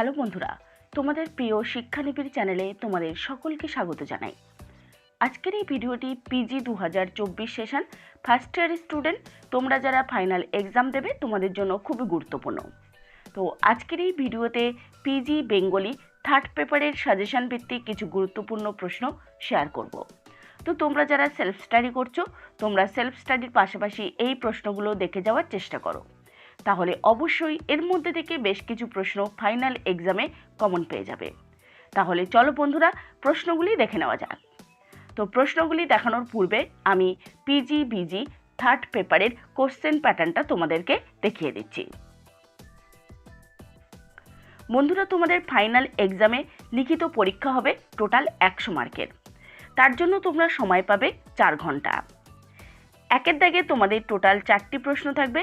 Hello বন্ধুরা, তোমাদের প্রিয় শিক্ষানিবিড় চ্যানেলে তোমাদের সকলকে স্বাগত জানাই। আজকের এই ভিডিওটি পিজি দু হাজার চব্বিশ সেশন, ফার্স্ট ইয়ার স্টুডেন্ট, তোমরা যারা ফাইনাল এক্সাম দেবে, তোমাদের জন্য খুবই গুরুত্বপূর্ণ। তো আজকের এই ভিডিওতে পিজি বেঙ্গলি থার্ড পেপারের সাজেশন ভিত্তিক কিছু গুরুত্বপূর্ণ প্রশ্ন শেয়ার করব। তো তোমরা যারা সেলফ স্টাডি করছ, তোমরা সেলফ স্টাডির পাশাপাশি এই প্রশ্নগুলো দেখে যাওয়ার চেষ্টা করো। তাহলে অবশ্যই এর মধ্যে থেকে বেশ কিছু প্রশ্ন ফাইনাল এক্সামে কমন পেয়ে যাবে। তাহলে চলো বন্ধুরা, প্রশ্নগুলি দেখে নেওয়া যাক। তো প্রশ্নগুলি দেখানোর পূর্বে আমি পিজি বিজি থার্ড পেপারের কোশ্চেন প্যাটার্নটা তোমাদেরকে দেখিয়ে দিচ্ছি। বন্ধুরা, তোমাদের ফাইনাল এক্সামে লিখিত পরীক্ষা হবে টোটাল একশো মার্কের। তার জন্য তোমরা সময় পাবে চার ঘণ্টা। একের দাগে তোমাদের টোটাল চারটি প্রশ্ন থাকবে।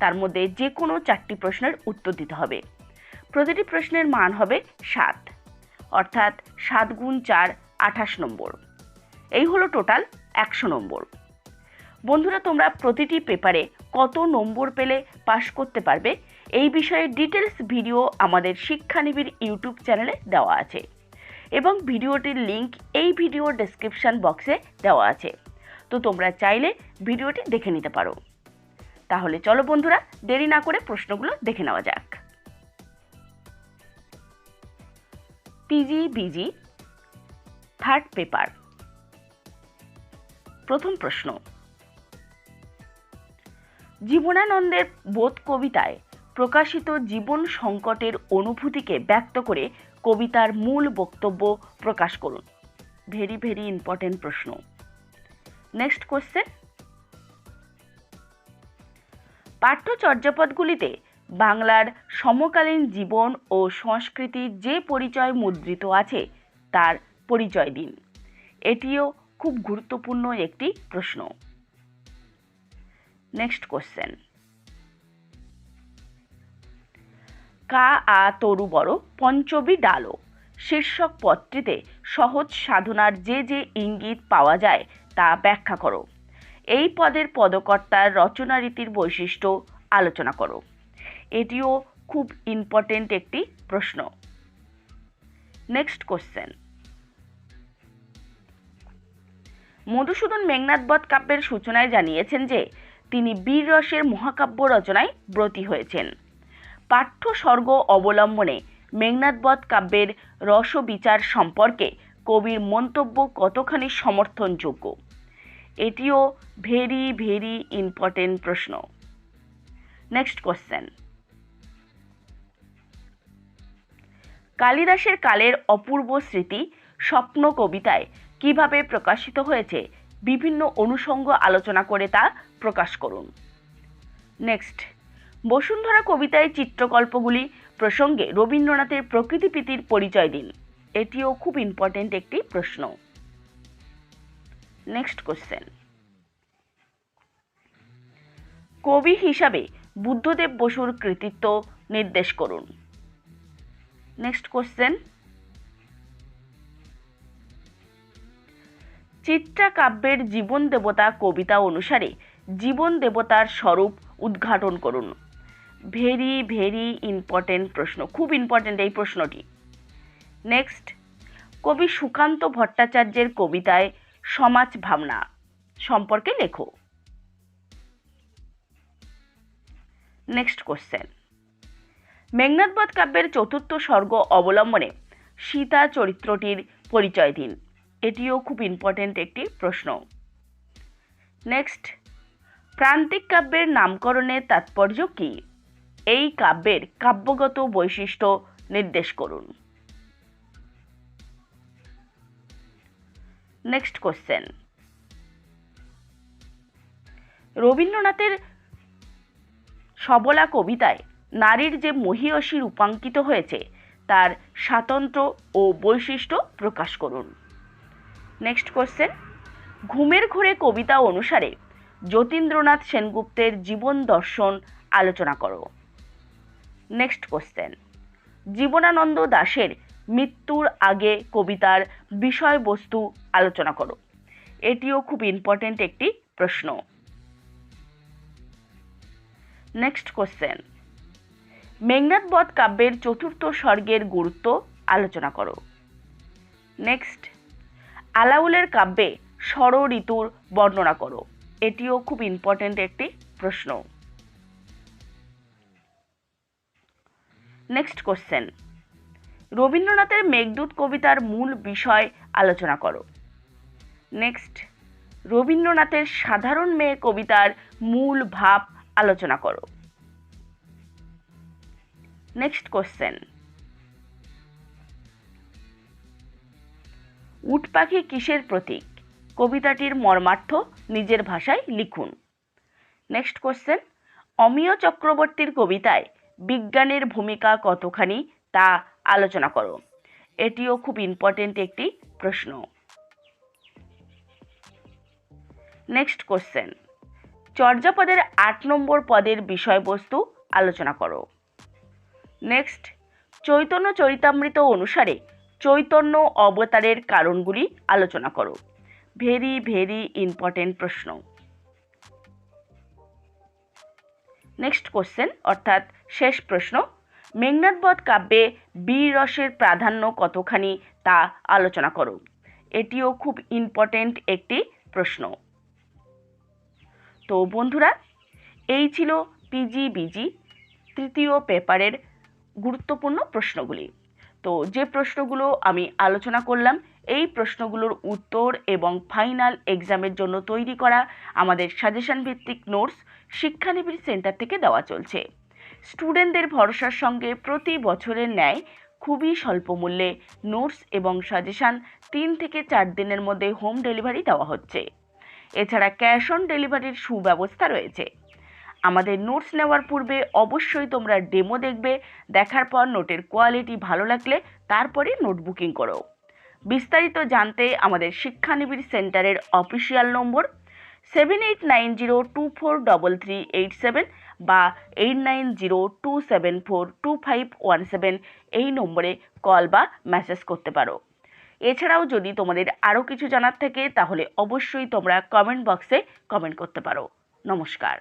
তার মধ্যে যে কোনো চারটি প্রশ্নের উত্তর দিতে হবে। প্রতিটি প্রশ্নের মান হবে সাত। অর্থাৎ সাত গুণ চার, আঠাশ নম্বর। এই হলো টোটাল একশো নম্বর। বন্ধুরা, তোমরা প্রতিটি পেপারে কত নম্বর পেলে পাশ করতে পারবে এই বিষয়ে ডিটেলস ভিডিও আমাদের শিক্ষানিবিড় ইউটিউব চ্যানেলে দেওয়া আছে এবং ভিডিওটির লিংক এই ভিডিও ডেসক্রিপশান বক্সে দেওয়া আছে। তো তোমরা চাইলে ভিডিওটি দেখে নিতে পারো। তাহলে চলো বন্ধুরা, দেরি না করে প্রশ্নগুলো দেখে নেওয়া যাক। পিজি বিজি থার্ড পেপার প্রথম প্রশ্ন। জীবনানন্দের বোধ কবিতায় প্রকাশিত জীবন সংকটের অনুভূতিকে ব্যক্ত করে কবিতার মূল বক্তব্য প্রকাশ করুন। ভেরি ভেরি ইম্পর্টেন্ট প্রশ্ন। নেক্সট কোশ্চেন পাঠ্য চর্যাপদগুলিতে বাংলার সমকালীন জীবন ও সংস্কৃতির যে পরিচয় মুদ্রিত আছে, তার পরিচয় দিন। এটিও খুব গুরুত্বপূর্ণ একটি প্রশ্ন। নেক্সট কোশ্চেন কা আ তরু বড় পঞ্চবী ডালো। শীর্ষক পদটিতে সহজ সাধনার যে যে ইঙ্গিত পাওয়া যায় তা ব্যাখ্যা করো। এই পদের পদকর্তার রচনা রীতির বৈশিষ্ট্য আলোচনা করো। এটিও খুব ইম্পর্টেন্ট একটি প্রশ্ন। নেক্সট কোশ্চেন মধুসূদন মেঘনাথবধ কাব্যের সূচনায় জানিয়েছেন যে, তিনি বীর রসের মহাকাব্য রচনায় ব্রতী হয়েছেন। পাঠ্য স্বর্গ অবলম্বনে মেঘনাথবধ কাব্যের রসবিচার সম্পর্কে কবির মন্তব্য কতখানি সমর্থনযোগ্য? এটিও ভেরি ভেরি ইম্পর্টেন্ট প্রশ্ন। নেক্সট কোশ্চেন কালিদাসের কালের অপূর্ব স্মৃতি স্বপ্ন কবিতায় কীভাবে প্রকাশিত হয়েছে? বিভিন্ন অনুষঙ্গ আলোচনা করে তা প্রকাশ করুন। নেক্সট বসুন্ধরা কবিতায় চিত্রকল্পগুলি প্রসঙ্গে রবীন্দ্রনাথের প্রকৃতিপ্রীতির পরিচয় দিন। এটিও খুব ইম্পর্টেন্ট একটি প্রশ্ন। নেক্সট কোশ্চেন কবি হিসাবে বুদ্ধদেব বসুর কৃতিত্ব নির্দেশ করুন। নেক্সট কোশ্চেন চিত্রা কাব্যের জীবন দেবতা কবিতা অনুসারে জীবন দেবতার স্বরূপ উদ্ঘাটন করুন। ভেরি ভেরি ইম্পর্টেন্ট প্রশ্ন, খুব ইম্পর্টেন্ট এই প্রশ্নটি। নেক্সট কবি সুকান্ত ভট্টাচার্যের কবিতায় সমাজ ভাবনা সম্পর্কে লেখো। নেক্সট কোশ্চেন মেঘনাথবধ কাব্যের চতুর্থ স্বর্গ অবলম্বনে সীতা চরিত্রটির পরিচয় দিন। এটিও খুব ইম্পর্টেন্ট একটি প্রশ্ন। নেক্সট প্রান্তিক কাব্যের নামকরণের তাৎপর্য কী? এই কাব্যের কাব্যগত বৈশিষ্ট্য নির্দেশ করুন। Next question. রবীন্দ্রনাথের সবলা কবিতায় নারীর যে মহীয়সী রূপাঙ্কিত হয়েছে, তার স্বাতন্ত্র্য ও বৈশিষ্ট্য প্রকাশ করুন। Next question. ঘুমের ঘোরে কবিতা অনুসারে যতীন্দ্রনাথ সেনগুপ্তের জীবন দর্শন আলোচনা করো। Next question. জীবনানন্দ দাশের মৃত্যুর আগে কবিতার বিষয়বস্তু আলোচনা করো। এটিও খুব ইম্পর্টেন্ট একটি প্রশ্ন। নেক্সট কোশ্চেন মেঘনাথ বধ কাব্যের চতুর্থ স্বর্গের গুরুত্ব আলোচনা করো। নেক্সট আলাউলের কাব্যে ষড় ঋতুর বর্ণনা করো। এটিও খুব ইম্পর্টেন্ট একটি প্রশ্ন। নেক্সট কোশ্চেন রবীন্দ্রনাথের মেঘদূত কবিতার মূল বিষয় আলোচনা করো। নেক্সট রবীন্দ্রনাথের সাধারণ মেয়ে কবিতার মূল ভাব আলোচনা করো। নেক্সট কোশ্চেন উট পাখি কিসের প্রতীক? কবিতাটির মর্মার্থ নিজের ভাষায় লিখুন। নেক্সট কোশ্চেন অমিয় চক্রবর্তীর কবিতায় বিজ্ঞানের ভূমিকা কতখানি? তা আলোচনা করো। এটিও খুব ইম্পর্টেন্ট একটি প্রশ্ন। নেক্সট কোশ্চেন চর্যাপদের আট নম্বর পদের বিষয়বস্তু আলোচনা করো। নেক্সট চৈতন্য চরিতামৃত অনুসারে চৈতন্য অবতারের কারণগুলি আলোচনা করো। ভেরি ভেরি ইম্পর্টেন্ট প্রশ্ন। নেক্সট কোশ্চেন অর্থাৎ শেষ প্রশ্ন মেঘনাথ বধ কাব্যে বীর রসের প্রাধান্য কতখানি তা আলোচনা করো। এটিও খুব ইম্পর্টেন্ট একটি প্রশ্ন। তো বন্ধুরা, এই ছিল পিজি বিজি তৃতীয় পেপারের গুরুত্বপূর্ণ প্রশ্নগুলি। তো যে প্রশ্নগুলো আমি আলোচনা করলাম, এই প্রশ্নগুলোর উত্তর এবং ফাইনাল এক্সামের জন্য তৈরি করা আমাদের সাজেশন ভিত্তিক নোটস শিক্ষানিবিড় সেন্টার থেকে দেওয়া চলছে। স্টুডেন্টদের ভরসার সঙ্গে প্রতি বছরের ন্যায় খুবই স্বল্প মূল্যে নোটস এবং সাজেশান তিন থেকে চার দিনের মধ্যে হোম ডেলিভারি দেওয়া হচ্ছে। এছাড়া ক্যাশ অন ডেলিভারির সুব্যবস্থা রয়েছে। আমাদের নোটস নেওয়ার পূর্বে অবশ্যই তোমরা ডেমো দেখবে, দেখার পর নোটের কোয়ালিটি ভালো লাগলে তারপরে নোট বুকিং করো। বিস্তারিত জানতে আমাদের শিক্ষানিবিড় সেন্টারের official number seven eight nine zero two four double three eight seven বা eight nine zero two seven four two five one seven এই নম্বরে কল বা মেসেজ করতে পারো। এছাড়াও যদি তোমাদের আরও কিছু জানার থাকে, তাহলে অবশ্যই তোমরা কমেন্ট বক্সে কমেন্ট করতে পারো। নমস্কার।